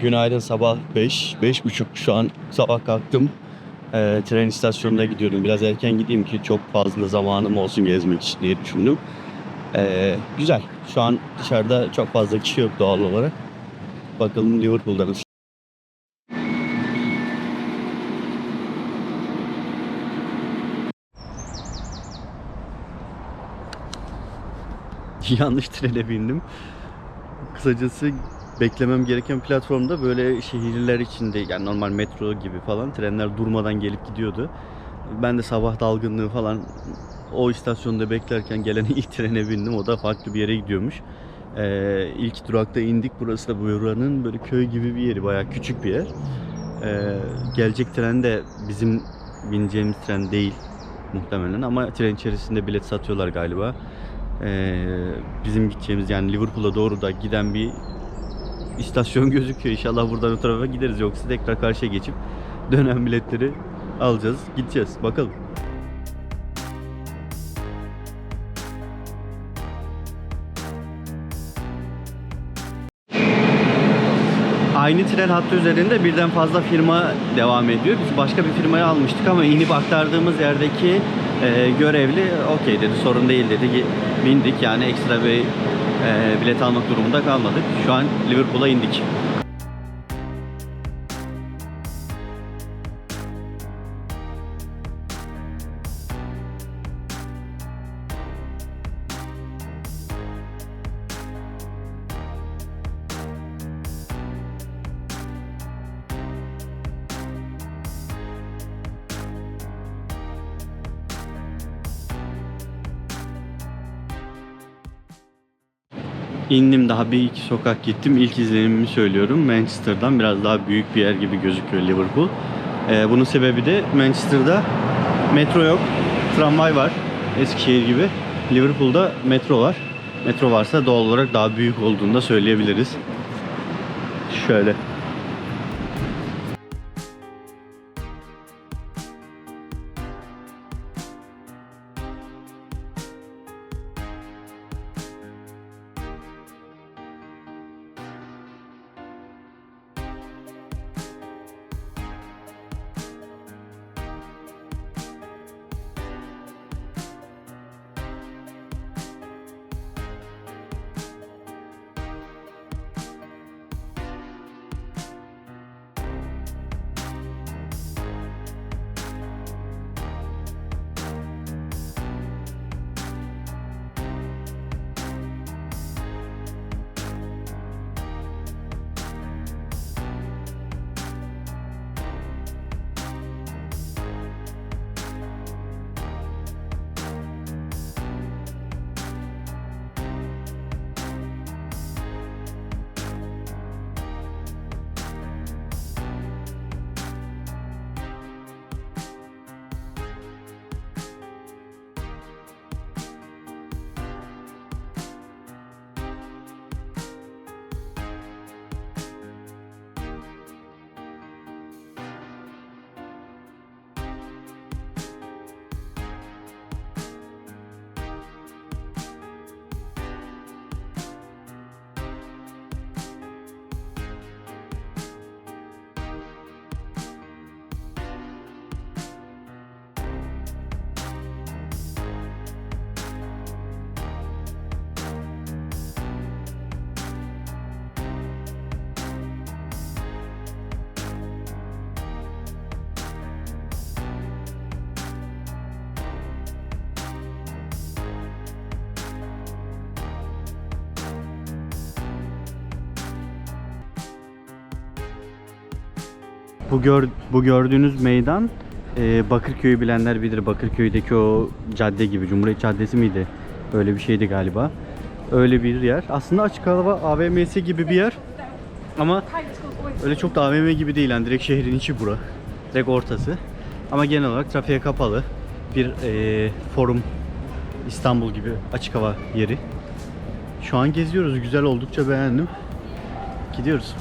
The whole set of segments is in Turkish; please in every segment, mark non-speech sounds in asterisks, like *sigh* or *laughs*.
Günaydın sabah 5, beş buçuk şu an sabah kalktım. Ee, tren istasyonuna gidiyorum. Biraz erken gideyim ki çok fazla zamanım olsun gezmek için diye düşündüm. Ee, güzel. Şu an dışarıda çok fazla kişi yok doğal olarak. Bakalım Liverpool'da nasıl. *laughs* Yanlış trene bindim. Kısacası beklemem gereken platformda böyle şehirler içinde yani normal metro gibi falan trenler durmadan gelip gidiyordu. Ben de sabah dalgınlığı falan o istasyonda beklerken gelen *laughs* ilk trene bindim. O da farklı bir yere gidiyormuş. Ee, ilk durakta indik. Burası da buranın böyle köy gibi bir yeri. Bayağı küçük bir yer. Ee, gelecek tren de bizim bineceğimiz tren değil muhtemelen ama tren içerisinde bilet satıyorlar galiba. Ee, bizim gideceğimiz yani Liverpool'a doğru da giden bir istasyon gözüküyor. İnşallah buradan o tarafa gideriz. Yoksa tekrar karşıya geçip dönen biletleri alacağız. Gideceğiz. Bakalım. Aynı tren hattı üzerinde birden fazla firma devam ediyor. Biz başka bir firmaya almıştık ama inip aktardığımız yerdeki e, görevli okey dedi sorun değil dedi. Bindik yani ekstra bir bilet almak durumunda kalmadık. Şu an Liverpool'a indik. İndim daha bir iki sokak gittim. İlk izlenimimi söylüyorum. Manchester'dan biraz daha büyük bir yer gibi gözüküyor Liverpool. Ee, bunun sebebi de Manchester'da metro yok. Tramvay var. Eskişehir gibi. Liverpool'da metro var. Metro varsa doğal olarak daha büyük olduğunu da söyleyebiliriz. Şöyle. Bu gör bu gördüğünüz meydan e, Bakırköy'ü bilenler bilir. Bakırköy'deki o cadde gibi Cumhuriyet Caddesi miydi? Öyle bir şeydi galiba. Öyle bir yer. Aslında açık hava AVM'si gibi bir yer. Ama öyle çok da AVM gibi değil. Yani direkt şehrin içi bura. Direkt ortası. Ama genel olarak trafiğe kapalı. Bir e, forum İstanbul gibi açık hava yeri. Şu an geziyoruz. Güzel oldukça beğendim. Gidiyoruz.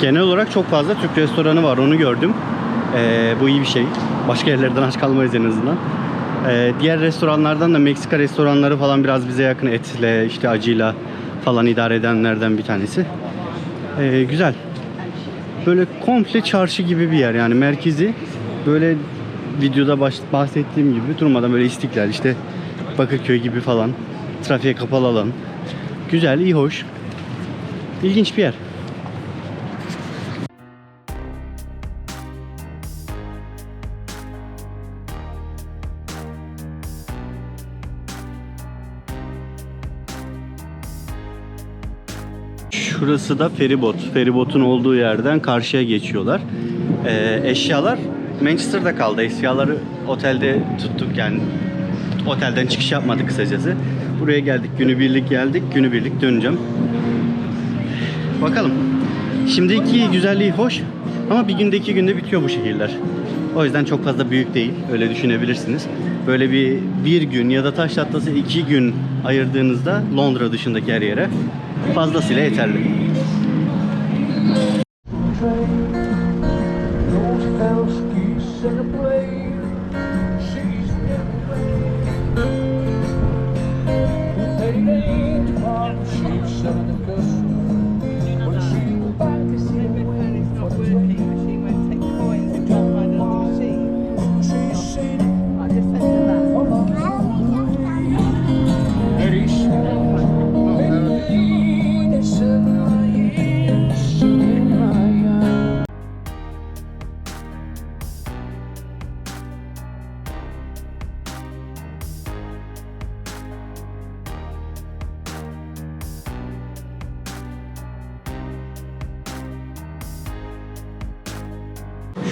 Genel olarak çok fazla Türk restoranı var onu gördüm. Ee, bu iyi bir şey. Başka yerlerden aç kalmayız en azından. Ee, diğer restoranlardan da Meksika restoranları falan biraz bize yakın etle işte acıyla falan idare edenlerden bir tanesi. Ee, güzel. Böyle komple çarşı gibi bir yer yani merkezi böyle videoda bahsettiğim gibi durmadan böyle istiklal işte Bakırköy gibi falan trafiğe kapalı alan. Güzel, iyi, hoş. İlginç bir yer. Şurası da feribot. Feribotun olduğu yerden karşıya geçiyorlar. Ee, eşyalar Manchester'da kaldı. Eşyaları otelde tuttuk yani otelden çıkış yapmadık kısacası. Buraya geldik günübirlik geldik. Günübirlik döneceğim. Bakalım. Şimdiki güzelliği hoş ama bir günde iki günde bitiyor bu şehirler. O yüzden çok fazla büyük değil. Öyle düşünebilirsiniz. Böyle bir bir gün ya da taş tatlısı iki gün ayırdığınızda Londra dışındaki her yere fazlasıyla yeterli.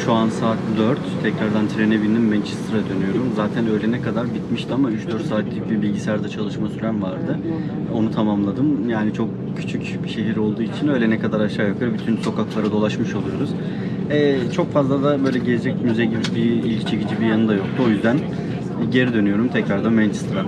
Şu an saat 4. Tekrardan trene bindim. Manchester'a dönüyorum. Zaten öğlene kadar bitmişti ama 3-4 saatlik bir bilgisayarda çalışma sürem vardı. Onu tamamladım. Yani çok küçük bir şehir olduğu için öğlene kadar aşağı yukarı bütün sokaklara dolaşmış oluyoruz. Ee, çok fazla da böyle gezecek müze gibi bir ilgi çekici bir yanı da yoktu. O yüzden geri dönüyorum tekrardan Manchester'a.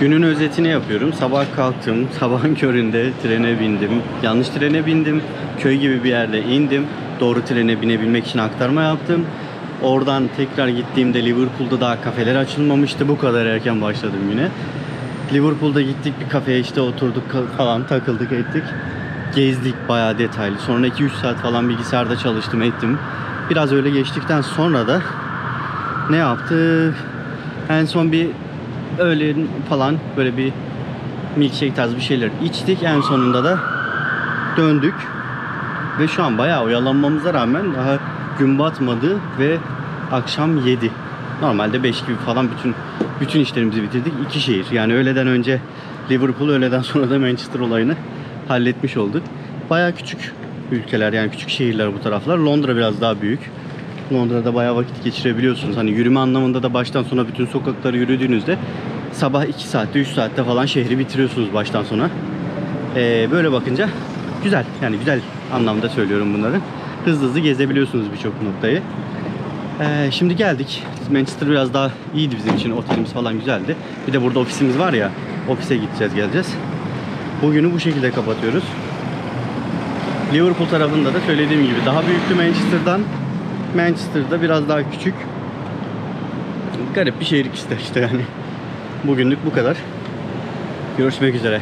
Günün özetini yapıyorum. Sabah kalktım, *laughs* sabahın köründe trene bindim. Yanlış trene bindim. Köy gibi bir yerde indim. Doğru trene binebilmek için aktarma yaptım. Oradan tekrar gittiğimde Liverpool'da daha kafeler açılmamıştı. Bu kadar erken başladım yine. Liverpool'da gittik bir kafeye işte oturduk falan takıldık ettik. Gezdik bayağı detaylı. Sonra 2-3 saat falan bilgisayarda çalıştım ettim. Biraz öyle geçtikten sonra da ne yaptık? En son bir öğlen falan böyle bir milkshake tarzı bir şeyler içtik. En sonunda da döndük. Ve şu an bayağı oyalanmamıza rağmen daha gün batmadı ve akşam 7. Normalde 5 gibi falan bütün bütün işlerimizi bitirdik. İki şehir. Yani öğleden önce Liverpool, öğleden sonra da Manchester olayını halletmiş olduk. Bayağı küçük ülkeler yani küçük şehirler bu taraflar. Londra biraz daha büyük. Londra'da bayağı vakit geçirebiliyorsunuz. Hani yürüme anlamında da baştan sona bütün sokakları yürüdüğünüzde sabah 2 saatte 3 saatte falan şehri bitiriyorsunuz baştan sona. Ee, böyle bakınca güzel. Yani güzel anlamda söylüyorum bunları. Hızlı hızlı gezebiliyorsunuz birçok noktayı. Ee, şimdi geldik. Manchester biraz daha iyiydi bizim için. Otelimiz falan güzeldi. Bir de burada ofisimiz var ya. Ofise gideceğiz geleceğiz. Bugünü bu şekilde kapatıyoruz. Liverpool tarafında da söylediğim gibi daha büyüktü Manchester'dan. Manchester'da biraz daha küçük. Garip bir şehir işte işte yani. Bugünlük bu kadar. Görüşmek üzere.